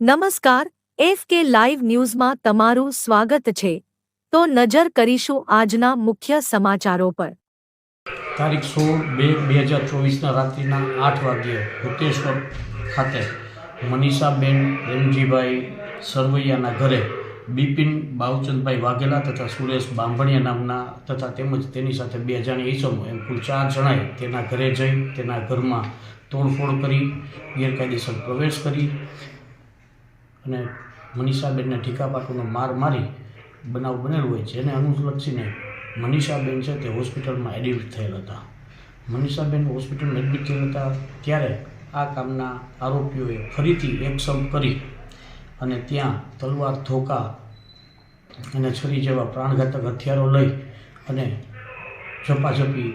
નમસ્કાર, એફ કે લાઈવ ન્યૂઝમાં તમારું સ્વાગત છે. તો નજર કરીશું આજના મુખ્ય સમાચારો પર. તારીખ સોળ બે બે હજાર ચોવીસના રાત્રિના આઠ વાગ્યે ભૂતેશ્વર ખાતે મનીષાબેન રેમજીભાઈ સરવૈયાના ઘરે બિપિન બાવચંદભાઈ વાઘેલા તથા સુરેશ બાંભણિયા નામના તથા તેમજ તેની સાથે બે અજાણ્યા ઈસમો એમ કુલ ચાર જણાએ તેના ઘરે જઈ તેના ઘરમાં તોડફોડ કરી, ગેરકાયદેસર પ્રવેશ કરી. અને મનીષાબેનને ઠીકાપાટુનો માર મારી બનાવ બનેલો હોય જેને અનુલક્ષીને મનીષાબેન છે તે હોસ્પિટલમાં એડમિટ થયેલ હતા. મનીષાબેન હોસ્પિટલમાં એડમિટ થયેલ હતા ત્યારે આ કામના આરોપીઓએ ફરીથી એકસમ કરી અને ત્યાં તલવાર, ધોકા અને છરી જેવા પ્રાણઘાતક હથિયારો લઈ અને ઝપાઝપી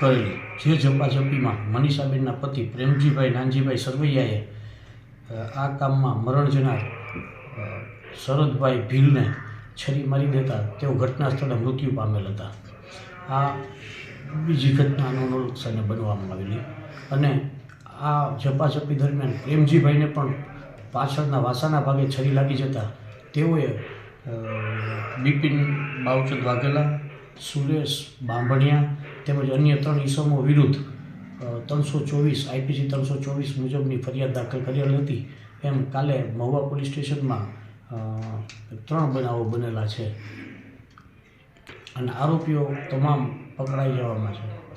કરેલી. જે ઝપાઝપીમાં મનીષાબેનના પતિ પ્રેમજીભાઈ નાનજીભાઈ સરવૈયાએ આ કામમાં મરણ જનાર શરદભાઈ ભીલને છરી મારી દેતા તેઓ ઘટના સ્થળે મૃત્યુ પામેલ હતા. આ બીજી ઘટનાનો અનુલક્ષાને બનવામાં આવેલી અને આ ઝપાઝપી દરમિયાન પ્રેમજીભાઈને પણ પાછળના વાસાના ભાગે છરી લાગી જતા તેઓએ બિપિન બાવચંદ વાઘેલા, સુરેશ બાંભણિયા તેમજ અન્ય ત્રણ ઈસમો વિરુદ્ધ ત્રણસો ચોવીસ, આઈપીસી ત્રણસો ચોવીસ મુજબની ફરિયાદ દાખલ કરેલ હતી. એમ કાલે મહુવા પોલીસ સ્ટેશનમાં ત્રણ બનાવો બનેલા છે. અને આરોપીઓ તમામ પકડાઈ જવામાં છે.